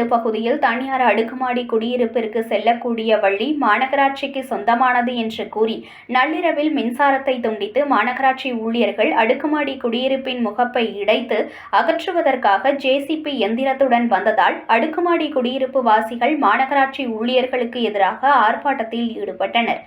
Surapedu பகுதியில் தனியார் அடுக்குமாடி குடியிருப்பிற்கு செல்லக்கூடிய வழி மாநகராட்சிக்கு சொந்தமானது என்று கூறி நள்ளிரவில் மின்சாரத்தை துண்டித்து மாநகராட்சி ஊழியர்கள் அடுக்குமாடி குடியிருப்பின் முகப்பை இடைத்து அகற்றுவதற்காக ஜேசிபி எந்திரத்துடன் வந்ததால் அடுக்குமாடி குடியிருப்பு வாசிகள் மாநகராட்சி ஊழியர்களுக்கு எதிராக ஆர்ப்பாட்டத்தில் ஈடுபட்டனர்.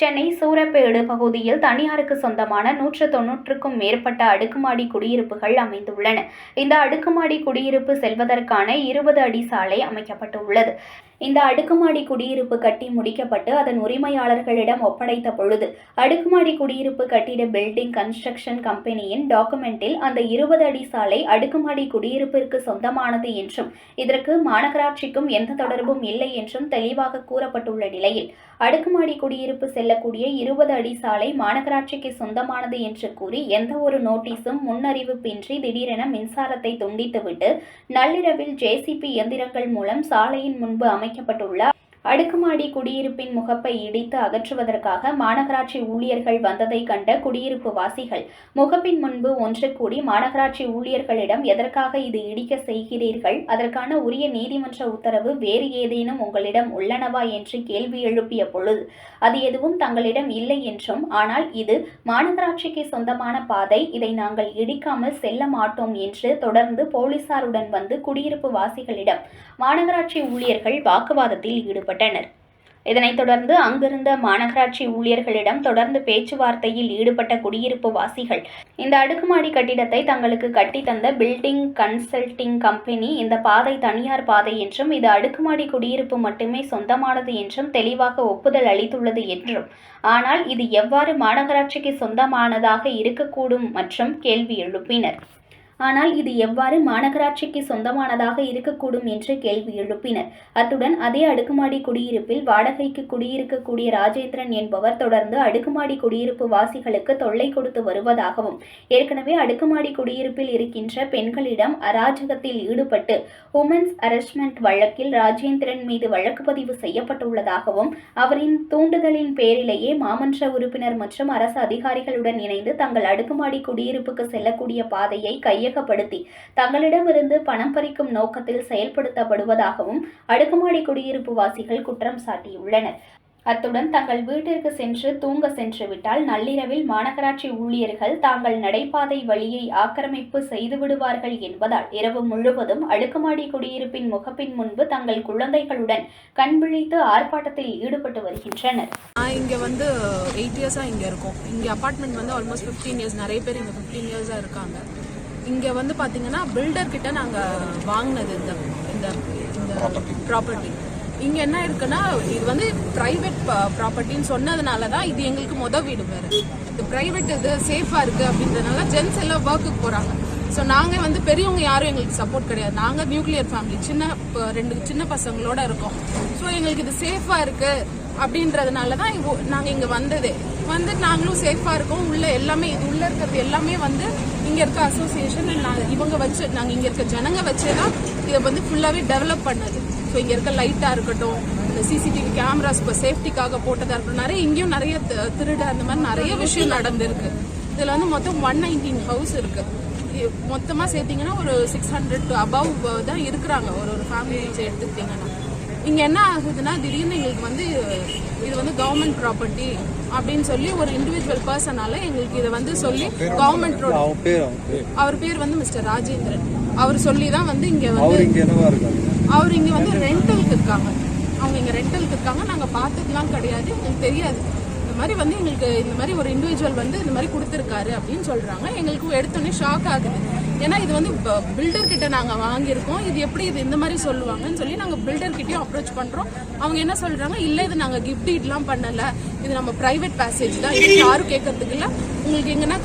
சென்னை சூரப்பேடு பகுதியில் தனியாருக்கு சொந்தமான நூற்று தொன்னூற்றுக்கும் மேற்பட்ட அடுக்குமாடி குடியிருப்புகள் அமைந்துள்ளன. இந்த அடுக்குமாடி குடியிருப்பு செல்வதற்கான இருபது அடி சாலை அமைக்கப்பட்டுள்ளது. இந்த அடுக்குமாடி குடியிருப்பு கட்டி முடிக்கப்பட்டு அதன் உரிமையாளர்களிடம் ஒப்படைத்த பொழுது அடுக்குமாடி குடியிருப்பு கட்டிட பில்டிங் கன்ஸ்ட்ரக்ஷன் கம்பெனியின் டாக்குமெண்டில் அந்த இருபது அடி சாலை அடுக்குமாடி குடியிருப்பிற்கு சொந்தமானது என்றும் இதற்கு மாநகராட்சிக்கும் எந்த தொடர்பும் இல்லை என்றும் தெளிவாக கூறப்பட்டுள்ள நிலையில் அடுக்குமாடி குடியிருப்பு செல்லக்கூடிய இருபது அடி சாலை மாநகராட்சிக்கு சொந்தமானது என்று கூறி எந்த ஒரு நோட்டீஸும் முன்னறிவிப்பின்றி திடீரென மின்சாரத்தை துண்டித்துவிட்டு நள்ளிரவில் ஜேசிபி இயந்திரங்கள் மூலம் சாலையின் முன்பு அமைக்கப்பட்டுள்ள அடுக்குமாடி குடியிருப்பின் முகப்பை இடித்து அகற்றுவதற்காக மாநகராட்சி ஊழியர்கள் வந்ததை கண்ட குடியிருப்பு வாசிகள் முகப்பின் முன்பு ஒன்று கூடி மாநகராட்சி ஊழியர்களிடம் எதற்காக இது இடிக்க செய்கிறீர்கள்? அதற்கான உரிய நீதிமன்ற உத்தரவு வேறு ஏதேனும் உங்களிடம் உள்ளனவா? என்று கேள்வி எழுப்பிய பொழுது அது எதுவும் தங்களிடம் இல்லை என்றும் ஆனால் இது மாநகராட்சிக்கு சொந்தமான பாதை இதை நாங்கள் இடிக்காமல் செல்ல மாட்டோம் என்று தொடர்ந்து போலீசாருடன் வந்து குடியிருப்பு வாசிகளிடம் மாநகராட்சி ஊழியர்கள் வாக்குவாதத்தில் ஈடுபட்டனர். இதனைத் தொடர்ந்து அங்கிருந்த மாநகராட்சி ஊழியர்களிடம் தொடர்ந்து பேச்சுவார்த்தையில் ஈடுபட்ட குடியிருப்பு வாசிகள் இந்த அடுக்குமாடி கட்டிடத்தை தங்களுக்கு கட்டித்தந்த பில்டிங் கன்சல்டிங் கம்பெனி இந்த பாதை தனியார் பாதை என்றும் இது அடுக்குமாடி குடியிருப்பு மட்டுமே சொந்தமானது என்றும் தெளிவாக ஒப்புதல் அளித்துள்ளது என்றும். ஆனால் இது எவ்வாறு மாநகராட்சிக்கு சொந்தமானதாக இருக்கக்கூடும் மற்றும் கேள்வி எழுப்பினர். ஆனால் இது எவ்வாறு மாநகராட்சிக்கு சொந்தமானதாக இருக்கக்கூடும் என்று கேள்வி எழுப்பினர். அத்துடன் அதே அடுக்குமாடி குடியிருப்பில் வாடகைக்கு குடியிருக்கக்கூடிய ராஜேந்திரன் என்பவர் தொடர்ந்து அடுக்குமாடி குடியிருப்பு வாசிகளுக்கு தொல்லை கொடுத்து வருவதாகவும் ஏற்கனவே அடுக்குமாடி குடியிருப்பில் இருக்கின்ற பெண்களிடம் அராஜகத்தில் ஈடுபட்டு உமன்ஸ் அரஸ்ட்மெண்ட் வழக்கில் ராஜேந்திரன் மீது வழக்கு பதிவு செய்யப்பட்டுள்ளதாகவும் அவரின் தூண்டுதலின் பேரிலேயே மாமன்ற உறுப்பினர் மற்றும் அரசு அதிகாரிகளுடன் இணைந்து தங்கள் அடுக்குமாடி குடியிருப்புக்கு செல்லக்கூடிய பாதையை கையகப்படுத்தி தங்களிடமிருந்து பணம் பறிக்கும் நோக்கத்தில் செயல்படுத்தப்படுவதாகவும் அடுக்குமாடி குடியிருப்பு வாசிகள் குற்றம் சாட்டியுள்ளனர். அத்துடன் தங்கள் வீட்டிற்கு சென்று தூங்க சென்று விட்டால் நள்ளிரவில் மாநகராட்சி ஊழியர்கள் தாங்கள் நடைபாதை வழியை ஆக்கிரமிப்பு செய்து விடுவார்கள் என்பதால் இரவு முழுவதும் அடுக்குமாடி குடியிருப்பின் முகப்பின் முன்பு தங்கள் குழந்தைகளுடன் கண்விழித்து ஆர்ப்பாட்டத்தில் ஈடுபட்டு வருகின்றனர். இங்கே வந்து எயிட் இயர்ஸாக இங்கே இருக்கோம். இங்கே அப்பார்ட்மெண்ட் வந்து ஆல்மோஸ்ட் ஃபிஃப்டீன் இயர்ஸ் நிறைய பேர் இங்கே ஃபிஃப்டீன் இயர்ஸாக இருக்காங்க. இங்கே வந்து பார்த்தீங்கன்னா பில்டர் கிட்ட நாங்கள் வாங்கினது இந்த இந்த இந்த ப்ராப்பர்ட்டி இங்கே என்ன இருக்குன்னா இது வந்து ப்ரைவேட் ப்ராப்பர்ட்டின்னு சொன்னதுனால தான் இது எங்களுக்கு மொத வீடு வேறு. இது ப்ரைவேட் இது சேஃபாக இருக்குது அப்படின்றதுனால ஜென்ஸ் எல்லாம் ஒர்க்குக்கு போகிறாங்க ஸோ நாங்கள் வந்து பெரியவங்க யாரும் எங்களுக்கு சப்போர்ட் கிடையாது. நாங்கள் நியூக்ளியர் ஃபேமிலி சின்ன ரெண்டு சின்ன பசங்களோட இருக்கோம். ஸோ எங்களுக்கு இது சேஃபாக இருக்குது அப்படின்றதுனால தான் நாங்கள் இங்கே வந்ததே. வந்து நாங்களும் சேஃபாக இருக்கோம். உள்ள எல்லாமே இது உள்ள இருக்கிறது எல்லாமே வந்து இங்கே இருக்க அசோசியேஷன் நாங்கள் இவங்க வச்சு நாங்கள் இங்கே இருக்க ஜனங்க வச்சே தான் இதை வந்து ஃபுல்லாகவே டெவலப் பண்ணது. ஸோ இங்கே இருக்க லைட்டாக இருக்கட்டும் இந்த சிசிடிவி கேமராஸ் இப்போ சேஃப்டிக்காக போட்டதாக இருக்கட்டும் நிறைய இங்கேயும் நிறைய தி- திருடு அந்த மாதிரி நிறைய விஷயம் நடந்திருக்கு. இதில் வந்து மொத்தம் ஒன் நைன்டீன் ஹவுஸ் இருக்குது மொத்தமாக சேர்த்தீங்கன்னா ஒரு சிக்ஸ் ஹண்ட்ரட் அபவ் தான் இருக்கிறாங்க. ஒரு ஒரு ஃபேமிலி எடுத்துக்கிட்டிங்கன்னா. இங்கே என்ன ஆகுதுன்னா திடீர்னு எங்களுக்கு வந்து இது வந்து கவர்மெண்ட் ப்ராப்பர்ட்டி அப்படின்னு சொல்லி ஒரு இண்டிவிஜுவல் பர்சனால எங்களுக்கு இதை வந்து சொல்லி கவர்மெண்ட் அவர் பேர் வந்து மிஸ்டர் ராஜேந்திரன். அவர் சொல்லி தான் வந்து இங்கே வந்து அவர் இங்கே வந்து ரெண்டலுக்கு இருக்காங்க. அவங்க இங்கே ரெண்டலுக்கு இருக்காங்க. நாங்கள் பார்த்ததுலாம் கிடையாது. எங்களுக்கு தெரியாது. இந்த மாதிரி வந்து எங்களுக்கு இந்த மாதிரி ஒரு இண்டிவிஜுவல் வந்து இந்த மாதிரி கொடுத்துருக்காரு அப்படின்னு சொல்கிறாங்க எங்களுக்கு எடுத்தோடனே ஷாக் ஆகுது. ஏன்னா இது வந்து பில்டர் கிட்ட நாங்கள் வாங்கியிருக்கோம். இது எப்படி இது இந்த மாதிரி சொல்லுவாங்கன்னு சொல்லி நாங்கள் பில்டர் கிட்டயும் அப்ரோச் பண்ணுறோம் அவங்க என்ன சொல்கிறாங்க இல்லை இது நாங்கள் கிஃப்ட் டீட்லாம் பண்ணலை. இது நம்ம ப்ரைவேட் பேசேஜ் தான். இது யாரும் கேட்கறதுக்கு இல்லை. உங்களுக்கு எங்கன்னா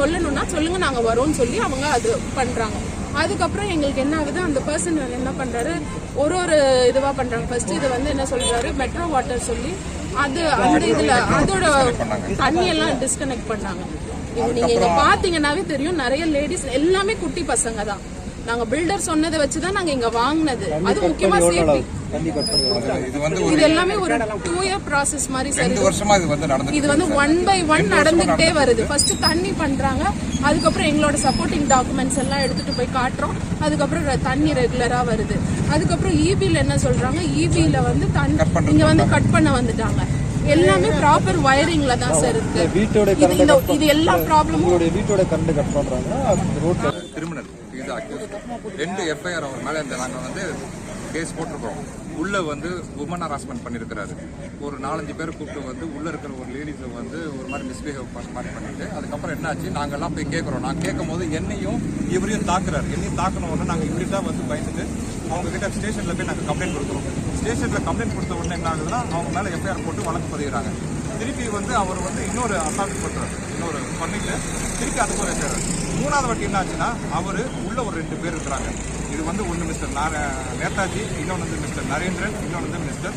சொல்லணும்னா சொல்லுங்கள் நாங்கள் வரோம்னு சொல்லி அவங்க அது பண்ணுறாங்க அதுக்கப்புறம் எங்களுக்கு என்ன ஆகுது? அந்த பர்சன் என்ன பண்றாரு? ஒரு ஒரு இதுவா பண்றாங்க. ஃபர்ஸ்ட் இது வந்து என்ன சொல்றாரு? மெட்ரோ வாட்டர் சொல்லி அது அந்த இதுல அதோட தண்ணி எல்லாம் டிஸ்கனெக்ட் பண்ணாங்க. நீங்க இங்க பாத்தீங்கன்னாவே தெரியும் நிறைய லேடிஸ் எல்லாமே குட்டி பசங்க தான். நாங்க பில்டர் சொன்னதை வச்சுதான் நாங்க இங்க வாங்குனது. அது முக்கியமா சேஃப்டி இது வந்து இது எல்லாமே ஒரு டூ இயர் ப்ராசஸ் மாதிரி சரி இது. வந்து நடந்துட்டு இது வந்து ஒன் பை ஒன் நடந்துகிட்டே வருது. ஃபர்ஸ்ட் தண்ணி பண்றாங்க அதுக்கப்புறம் எங்களோட சப்போர்ட்டிங் டாக்குமெண்ட்ஸ் எல்லாம் எடுத்துட்டு போய் காட்டுறோம். அதுக்கப்புறம் தண்ணி ரெகுலரா வருது. அதுக்கப்புறம் இபில என்ன சொல்றாங்க? இபில வந்து தண்ணி இங்க வந்து கட் பண்ண வந்துட்டாங்க. எல்லாமே ப்ராப்பர் வயரிங்ல தான் சார் இருக்கு. வீட்டோட இது இது எல்லா ப்ராப்ளமும் உங்களுடைய வீட்டோட கரண்ட் கட் பண்றாங்க ரோட்ல கிரிமினல் இது அக்யூஸ் ரெண்டு எஃப்ஐஆர் அவர் மேல இந்த நாங்க வந்து கேஸ் போட்டிருக்கோம் உள்ள வந்து உமன் ஹராஸ்மெண்ட் பண்ணியிருக்கிறாரு. ஒரு நாலஞ்சு பேர் கூப்பிட்டு வந்து உள்ள இருக்கிற ஒரு லேடிஸை வந்து ஒரு மாதிரி மிஸ்பிஹேவ் பண்ண மாதிரி பண்ணிட்டு அதுக்கப்புறம் என்னாச்சு? நாங்கெல்லாம் போய் கேட்குறோம் நான் கேட்கும் போது என்னையும் இவரையும் தாக்குறாரு. என்னையும் தாக்கின உடனே நாங்கள் இப்படி தான் வந்து பயந்துட்டு அவங்க கிட்ட ஸ்டேஷன்ல போய் நாங்கள் கம்ப்ளைண்ட் கொடுக்குறோம். ஸ்டேஷனில் கம்ப்ளைண்ட் கொடுத்த உடனே என்ன ஆகுதுன்னா அவங்க மேலே எஃப்ஐஆர் போட்டு வழக்கு பதிகிறாங்க திருப்பி வந்து அவர் வந்து இன்னொரு அசால்ட் பண்ணுறாரு இன்னொரு பண்ணிட்டு திருப்பி அதுக்கு ஒரு எஃப்ஐஆர் மூணாவது வாட்டி என்ன ஆச்சுன்னா அவர் உள்ள ஒரு ரெண்டு பேர் இருக்கிறாங்க. இது வந்து ஒன்று மிஸ்டர் நேதாஜி இன்னொன்று வந்து மிஸ்டர் நரேந்திரன் இன்னொன்று வந்து மிஸ்டர்